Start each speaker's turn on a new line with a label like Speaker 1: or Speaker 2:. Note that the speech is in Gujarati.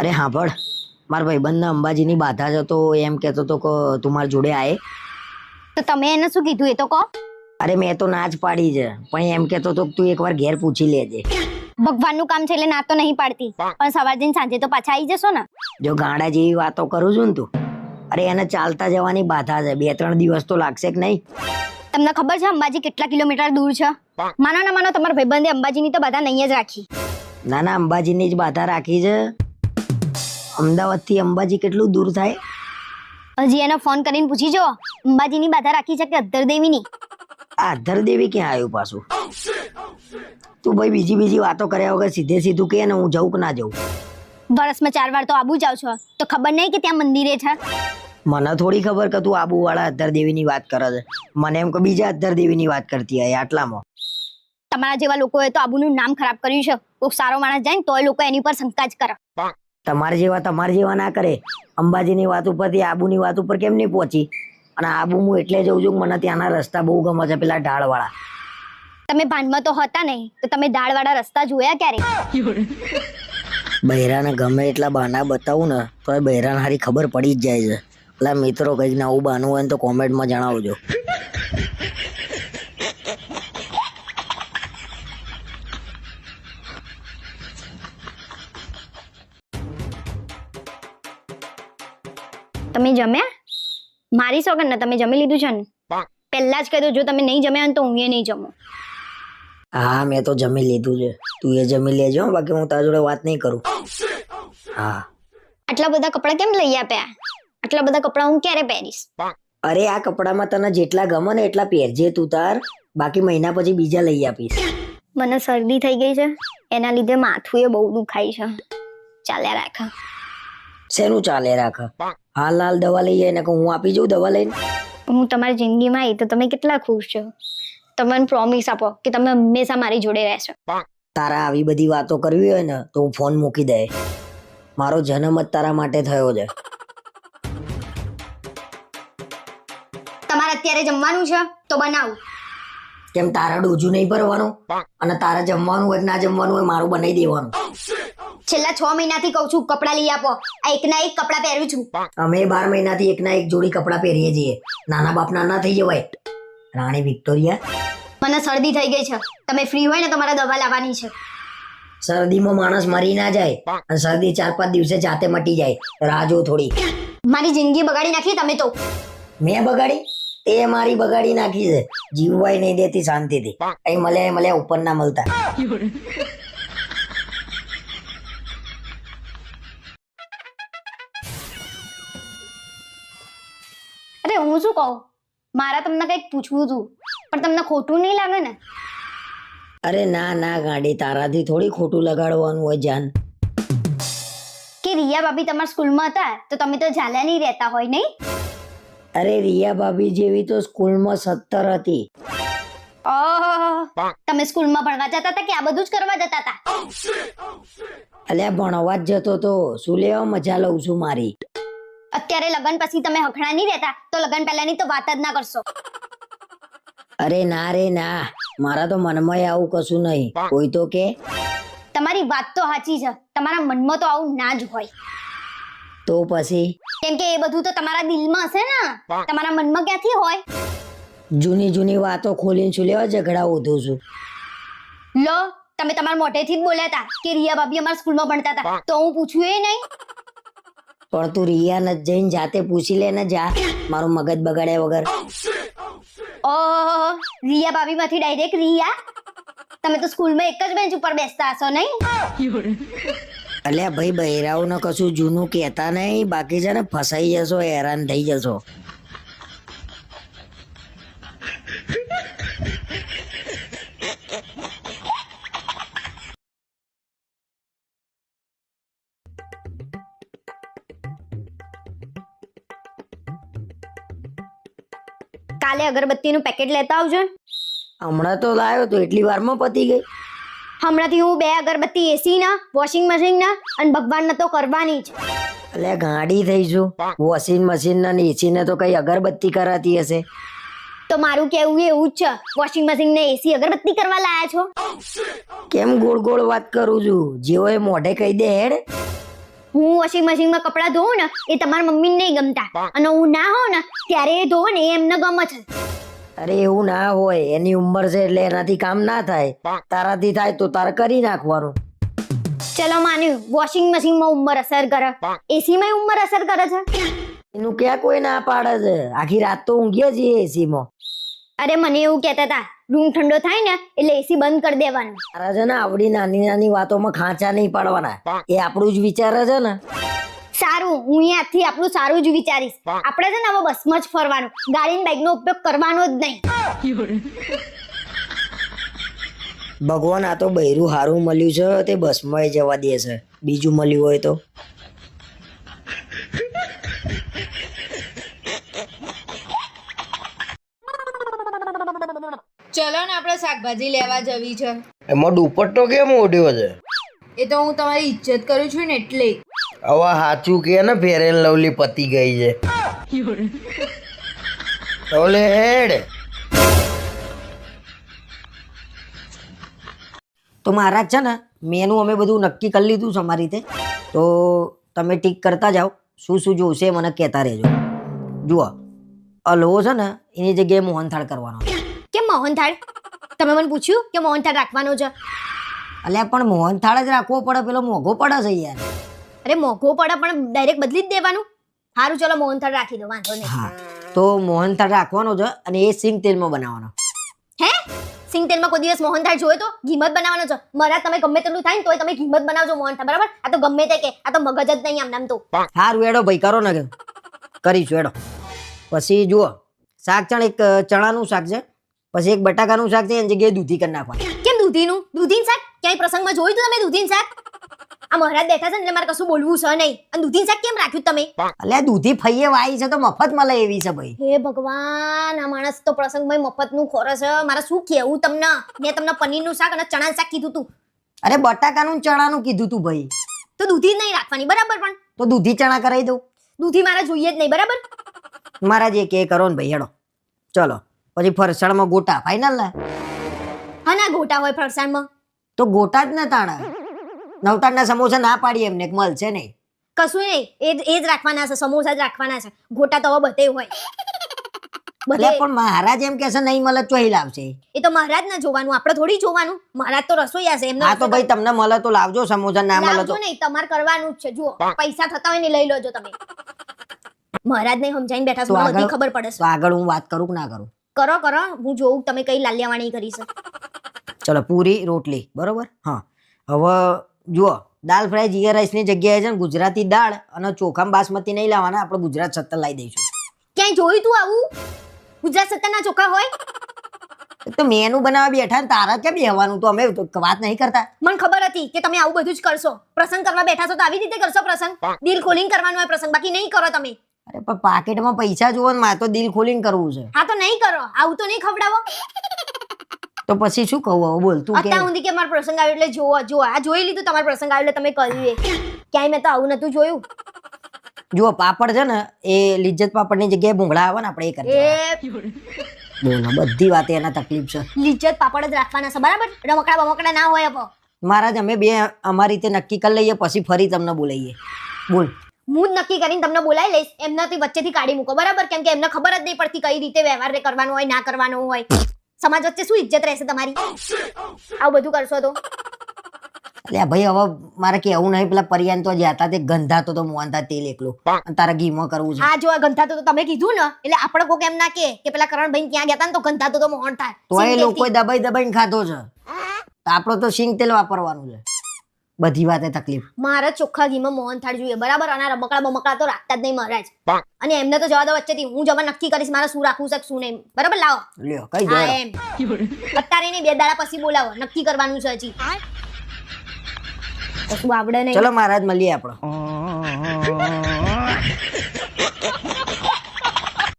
Speaker 1: અરે હાંભળ મારા ભાઈબંધને અંબાજીની બાધા જ હતો એમ કહેતો હતો કે તું મારી જોડે આય.
Speaker 2: તો તમે એને શું કીધું? એ તો કહો.
Speaker 1: અરે મેં તો ના જ પાડી છે. પણ એમ કહેતો હતો કે તું એકવાર ઘેર પૂછી લેજે.
Speaker 2: ભગવાનનું કામ છે એટલે ના તો નહીં પાડતી. પણ સવાર જઈને સાંજે તો પાછા આવી જશો ને.
Speaker 1: જો ગાંડા જેવી વાતો કરું છું ને તું અરે એને ચાલતા જવાની બાધા છે. બે ત્રણ દિવસ તો લાગશે કે નહીં?
Speaker 2: તમને ખબર છે અંબાજી કેટલા કિલોમીટર દૂર છે? માનો ના માનો તમારા ભાઈબંધે અંબાજીની તો બધા નહીં જ રાખી.
Speaker 1: ના ના અંબાજીની જ બાધા રાખી છે. અમદાવાદથી અંબાજી કેટલું દૂર થાય?
Speaker 2: હજી એને ફોન કરીને પૂછી જો. અંબાજીની બાધા રાખી છે કે અધર
Speaker 1: અધરદેવી ક્યાં આવ્યું પાછું? તું ભાઈ બીજી બીજી વાતો કર્યા વગર સીધે સીધું કે ને હું જઉં કે ના જઉં?
Speaker 2: વર્ષમાં ચાર વાર તો આબુ જાવ છો. તો ખબર નહીં કે ત્યાં મંદિરે છે?
Speaker 1: મને થોડી ખબર કે તું આબુ વાળા અધરદેવીની વાત કરે છે. મને એમ કે બીજા અધર દેવીની વાત કરતી હોય આટલામાં.
Speaker 2: તમારા જેવા લોકોએ તો આબુનું નામ ખરાબ કર્યું છે. કોઈક સારો માણસ જાય ને તોય લોકો એની પર શંકા જ કરે.
Speaker 1: તમારા જેવા તમારા જેવા ના કરે. અંબાજીની વાત ઉપરથી આબુની વાત ઉપર કેમ નહીં પહોંચી? અને આબુ હું એટલે જઉં છું કે મને ત્યાંના રસ્તા બહુ ગમે છે પેલા ઢાળવાળા.
Speaker 2: તમે ભાનમાં તો હતા નહીં તો તમે ઢાળવાળા રસ્તા જોયા ક્યારે?
Speaker 1: બૈરાને ગમે એટલા બહાના બતાવું ને તો એ બૈરાને હારી ખબર પડી જ જાય છે. એટલે મિત્રો કંઈક નવું બહાનું હોય ને તો કોમેન્ટમાં જણાવજો.
Speaker 2: તમે જમ્યા? મારી સોગન ને તમે જમી લીધું છે ને? પહેલા જ કહી દો જો તમે નહીં જમ્યા ને તો હું એ નહીં જમું.
Speaker 1: હા મેં તો જમી લીધું છે. તું એ જમી લેજો બાકી હું તારા જોડે વાત નહીં કરું. હા.
Speaker 2: આટલા બધા કપડાં કેમ લઈ આપ્યા? આટલા બધા કપડાં હું ક્યારે પહેરીશ?
Speaker 1: અરે આ કપડામાં તને જેટલા ગમે ને એટલા પહેરજે તું તાર. બાકી મહિના પછી બીજા લઈ આપીશ.
Speaker 2: મને શરદી થઈ ગઈ છે. એના લીધે માથું એ બહુ દુખાય છે. ચાલ્યા રાખા.
Speaker 1: શેનું ચાલે રાખ? હાલ હાલ દવા લઈ જાય ને કે હું આપી જઉં દવા લઈને?
Speaker 2: હું તમારી જિંદગીમાં આવી તો તમે કેટલા ખુશ છો? તમે મને પ્રોમિસ આપો કે તમે હંમેશા મારી જોડે રહેશો.
Speaker 1: તારા આવી બધી વાતો કરવી હોય ને તો હું ફોન મૂકી દે. મારો જન્મ જ તારા માટે થયો છે.
Speaker 2: તમારે અત્યારે જમવાનું છે? તો બનાવું.
Speaker 1: કેમ તારા ડોજું નહીં ભરવાનું? અને તારા જમવાનું હોય ના જમવાનું હોય મારું બનાવી દેવાનું.
Speaker 2: છેલ્લા છ મહિનાથી કહું છું કપડાં લઈ આપો. આ એકના એક કપડાં પહેરું છું.
Speaker 1: અમે બાર મહિનાથી એકના એક જોડી કપડાં પહેરીએ છીએ. નાના બાપ નાના થઈ જવાય. રાણી વિક્ટોરિયા?
Speaker 2: મને શરદી થઈ ગઈ છે. તમે ફ્રી હોય ને તમારે દવા લાવવાની છે.
Speaker 1: શરદીમાં માણસ મરી ના જાય અને શરદી ચાર પાંચ દિવસે જાતે મટી જાય. રાહ જો થોડી.
Speaker 2: મારી જિંદગી બગાડી નાખી તમે તો.
Speaker 1: મેં બગાડી? તે મારી બગાડી નાખી છે. જીવવાય નહીં દેતી શાંતિથી. કઈ મળ્યા મળ્યા ઉપર ના મળતા.
Speaker 2: શું કહો? મારા તમને કંઈક પૂછવું હતું પણ તમને ખોટું નહીં લાગે ને?
Speaker 1: અરે ના ના ગાડી તારાથી થોડી ખોટું લગાડવાનું હોય જાન.
Speaker 2: કે રિયા ભાભી તમારા સ્કૂલમાં હતા તો તમે તો ઝાલા નહીં રહેતા હોય નહીં?
Speaker 1: અરે રિયા ભાભી જેવી તો સ્કૂલમાં સત્તર હતી.
Speaker 2: ઓહો તમે સ્કૂલમાં ભણવા જતા હતા કે આ બધું જ કરવા જતા હતા?
Speaker 1: અલ્યા ભણવા જ જતો તો શું લેવા મજા લઉં છું મારી?
Speaker 2: અત્યારે લગન પછી તમે હખણા નહીં રહેતા તો લગન પહેલાની તો વાત જ ના કરશો.
Speaker 1: અરે ના રે ના મારા તો મનમાં આવું કશું નહીં. કોઈ તો કે?
Speaker 2: તમારી વાત તો સાચી છે તમારા મનમાં તો આવું ના જ હોય.
Speaker 1: તો પછી?
Speaker 2: કેમ કે એ બધું તો તમારા દિલમાં હશે ને? તમારા મનમાં ક્યાંથી હોય?
Speaker 1: જૂની જૂની વાતો ખોલીને શું લેવા ઝઘડા ઉધું છું?
Speaker 2: લો તમે તમારા મોઢેથી જ બોલ્યા હતા કે રિયા ભાભી અમારા સ્કૂલમાં ભણતા હતા. તો હું પૂછ્યું એ નહીં?
Speaker 1: પણ તું રિયા ને જઈને જાતે પૂછી લે ને જા. મારું મગજ બગાડ્યા વગર.
Speaker 2: ઓ રિયા ભાભી માંથી ડાયરેક્ટ રિયા? તમે તો સ્કૂલમાં એક જ બેન્ચ ઉપર બેસતા હશો નહીં?
Speaker 1: અલ્યા ભાઈ બહેરાઓને કશું જૂનું કહેતા નહીં. બાકી છે ને ફસાઈ જશો હેરાન થઈ જશો.
Speaker 2: કાલે અગરબત્તીનું પેકેટ લેતા આવજો.
Speaker 1: હમણાં તો લાવ્યો તો એટલી વારમાં પતી ગઈ.
Speaker 2: હમણાંથી હું બે અગરબત્તી એસી ના વોશિંગ મશીન ના અને ભગવાનને તો કરવાની જ.
Speaker 1: એટલે ગાડી થઈ છું. વોશિંગ મશીન ને એસી ને તો કઈ અગરબત્તી કરાતી હશે?
Speaker 2: તો મારું કેવું એવું જ છે. વોશિંગ મશીન ને એસી અગરબત્તી કરવા લાયા છો?
Speaker 1: કેમ ગોળ ગોળ વાત કરું છું? જેવો એ મોઢે કહી દે હેડ.
Speaker 3: હું વોશિંગ મશીનમાં કપડાં ધોઉં ને એ તમારા મમ્મીને નહીં ગમતા. અને હું ના હોઉં ને ત્યારે એ ધોઉં ને એ એમને ગમે છે.
Speaker 1: અરે એવું ના હોય એની ઉંમર છે એટલે એનાથી કામ ના થાય. તારાથી થાય તો તારે કરી નાખવાનું.
Speaker 3: ચલો માન્યું વોશિંગ મશીનમાં ઉંમર અસર કરે. એસીમાં ઉંમર અસર કરે છે?
Speaker 1: એનું ક્યાં કોઈ ના પાડે છે? આખી રાત તો ઊંઘીએ છીએ એસીમાં
Speaker 3: અરે મને એવું કહેતા હતા રૂમ ઠંડો થાય ને એટલે એસી બંધ કરી દેવાનું.
Speaker 1: તારા છે ને આવડી નાની નાની વાતોમાં ખાંચા નહીં પાડવાના. એ આપણું જ વિચાર છે ને.
Speaker 3: સારું હું અહીંયાથી આપણું સારું જ વિચારીશ. આપણે છે ને હવે બસમાં જ ફરવાનું. ગાડી બાઇકનો ઉપયોગ કરવાનો જ નહીં.
Speaker 1: ભગવાન આ તો બૈરું હારું મળ્યું છે તે બસમાં જવા દે છે. બીજું મળ્યું હોય તો.
Speaker 4: ચલો ને આપણે શાકભાજી લેવા જવી છે.
Speaker 5: એમાં દુપટ્ટો કેમ ઓઢ્યો છે?
Speaker 4: એ તો હું તમારી ઇજ્જત કરું છું ને એટલે.
Speaker 5: હવે સાચું કે ને ફેરેન લવલી પતી ગઈ છે. ઓલે હેડ.
Speaker 1: તો મહારાજ છે ને મેનુ અમે બધું નક્કી કરી લીધું છે અમારી રીતે. તો તમે ટીક કરતા જાઓ. શું શું જોશે એ મને કહેતા રહેજો. જુઓ. હલવો છે ને એની જગ્યાએ મોહનથાળ કરવાનો.
Speaker 3: કેમ મોહનથાળ? તમે મને પૂછ્યું કે મોહનથાળ રાખવાનો છે?
Speaker 1: અલ્યા પણ મોહનથાળ જ રાખવો પડે પેલો મોઘો પડે છે યાર.
Speaker 3: અરે મોઘો પડે પણ ડાયરેક્ટ બદલી જ દેવાનું? સારું ચલો મોહનથાળ રાખી દો વાંધો નહીં.
Speaker 1: તો મોહનથાળ રાખવાનો છે અને એ સિંગ તેલમાં બનાવવાનો.
Speaker 3: હે? સિંગ તેલમાં કોઈ દિવસ મોહનથાળ જોયો તો? ઘીમત બનાવવાનો છે? મારા તમે ગમે તેટલું થાય ને તોય તમે ઘીમત બનાવજો મોહનથાળ બરાબર? આ તો ગમે તે કે આ તો મગજ જ નહીં આમ નામ તો.
Speaker 1: સારું એડો ભાઈ કરો ને કરીશું એડો. પછી જુઓ શાક ચણ એક ચણાનું શાક છે. પછી એક બટાકાનું શાક છે એની જગ્યાએ દૂધી કરી નાખવાની.
Speaker 3: કેમ દૂધીનું? દૂધીન શાક? ક્યાંય પ્રસંગમાં જોયું તું તમે દૂધીન શાક? આ મહારાજ બેઠા છે ને એટલે મારે કશું બોલવું છે નહીં. અને દૂધીન શાક કેમ રાખ્યું તમે?
Speaker 1: અલ્યા દૂધી ફઈએ વાઈ છે તો મફત મળે એવી છે ભાઈ.
Speaker 3: હે ભગવાન આ માણસ તો પ્રસંગમાં મફતનું ખોરે છે. મારે શું કહેવું તમને? મેં તમને પનીરનું શાક અને ચણાનું શાક કીધું તું.
Speaker 1: અરે બટાકાનું ને ચણાનું કીધું તું ભાઈ.
Speaker 3: તો દૂધી જ નહીં રાખવાની બરાબર પણ?
Speaker 1: તો દૂધી ચણા કરાવી દઉં.
Speaker 3: દૂધી મારે જોઈએ જ નહીં બરાબર?
Speaker 1: મારા જે કે કરો ને ભાઈ હેડો. ચલો. પછી ફરસાણમાં ગોટા ફાઈનલ ને?
Speaker 3: હા ના ગોટા હોય ફરસાણમાં?
Speaker 1: તો ગોટા જ ને તાણા. નવતાડના સમોસા ના પાડી એમને કે મળશે નહીં.
Speaker 3: કશું નહીં એ એ જ રાખવાના છે સમોસા જ રાખવાના છે. ગોટા તો હવે બધે હોય.
Speaker 1: ભલે પણ મહારાજ એમ કેસે નહીં મળે તો અહીં લાવશે.
Speaker 3: એ તો મહારાજ ના જોવાનું આપણે થોડી જોવાનું. મહારાજ તો રસોઈયા છે એમને
Speaker 1: હા તો ભાઈ તમને મળે તો લાવજો સમોસા ના મળે તો.
Speaker 3: નહીં તમારે કરવાનું જ છે. જુઓ પૈસા થતા હોય ને લઈ લેજો તમે. મહારાજ ને સમજાઈને બેઠા છો બધી ખબર પડે
Speaker 1: તો આગળ હું વાત કરું કે ના કરું?
Speaker 3: કરો કરો. હું જોઉં તમે કઈ લાલ્યાવાણી કરી છે.
Speaker 1: ચલો પૂરી રોટલી બરોબર? હા. હવે જુઓ દાલ ફ્રાય જીરા રાઈસની જગ્યાએ છે ને ગુજરાતી દાળ અને ચોખામાં બાસમતી નહીં લાવવાના આપણે ગુજરાત સત્તર લાવી દઈશું.
Speaker 3: ક્યાંય જોયું તું આવું? ગુજરાત સત્તરના ચોખા હોય?
Speaker 1: તો મેનુ બનાવવા બેઠા ને તારા કેમ બેહવાનું? તો અમે વાત નહીં કરતા.
Speaker 3: મને ખબર હતી કે તમે આવું બધું જ કરશો. પ્રસંગ કરવા બેઠા છો તો આવી રીતે કરશો પ્રસંગ? દિલ ખોલીને કરવાનો હોય પ્રસંગ. બાકી નહીં કરો તમે.
Speaker 1: અરે પણ પાકેટમાં પૈસા જુઓ ને મારે તો દિલ ખોલીને કરવું છે.
Speaker 3: હા તો નહીં કરો આવું તો નહીં ખવડાવો.
Speaker 1: તો પછી શું કહું હવે બોલ તું
Speaker 3: અત્યાર સુધી કે મારો પ્રસંગ આવ્યો એટલે જોવો જો આ જોઈ લીધું તમારો પ્રસંગ આવ્યો એટલે તમે કર્યું એ. ક્યાંય મેં તો આવું નતું જોયું.
Speaker 1: જુઓ પાપડ છે ને એ લિજ્જત પાપડની જગ્યાએ ભૂંગળા આવે ને આપણે એ
Speaker 3: કરીએ
Speaker 1: બોલો બધી વાતે એના તકલીફ છે.
Speaker 3: લિજ્જત પાપડ જ રાખવાના છે બરાબર? રમકડા બમકડા ના હોય હવે
Speaker 1: મહારાજ અમે બે અમારી રીતે નક્કી કરી લઈએ પછી ફરી તમને બોલાઈએ. બોલ.
Speaker 3: હું જ નક્કી કરીને તમને બોલાવી લઈશ. એમનાથી વચ્ચેથી કાઢી મૂકો. બરાબર? કેમ કે એમને ખબર જ નહીં પડતી કઈ રીતે વ્યવહાર કરવાનો હોય ના કરવાનો હોય. સમાજ વચ્ચે શું ઇજ્જત રહેશે તમારી? આવું બધું કરશો તો?
Speaker 1: એટલે ભાઈ હવે મારે કેવું નહીં. પેલા પરિયાન તો જ્યાં હતા તે ગંધાતો તો મોહનતા તેલ એકલું. તારા ઘીમાં કરવું છે.
Speaker 3: હા જો આ ગંધાતો તો તમે કીધું ને એટલે આપણે કોક એમ ના કે કે પેલા કરણભાઈ ત્યાં ગયા ને તો ગંધાતો તો મોહન થાય
Speaker 1: તો એ લોકો. દબાઈ દબાઈને ખાધો છે. આપણો તો સિંગ તેલ વાપરવાનું છે. બધી વાતે તકલીફ.
Speaker 3: મારા ચોખ્ખા ઘીમાં મોહન થાળ જોઈએ. બરાબર? અને આ રમકડા બમકડા તો રાખતા જ નહીં મહારાજ. અને એમને તો જવા દો વચ્ચેથી. હું જવા નક્કી કરીશ મારે શું રાખવું છે શું નહીં. બરાબર? લાવો.
Speaker 1: લ્યો કઈ દો.
Speaker 3: એમ. અત્યારે નહીં બે દાડા પછી બોલાવો. નક્કી કરવાનું છે હજી. કશું આવડે નહીં.
Speaker 1: ચલો મહારાજ મળીએ આપણો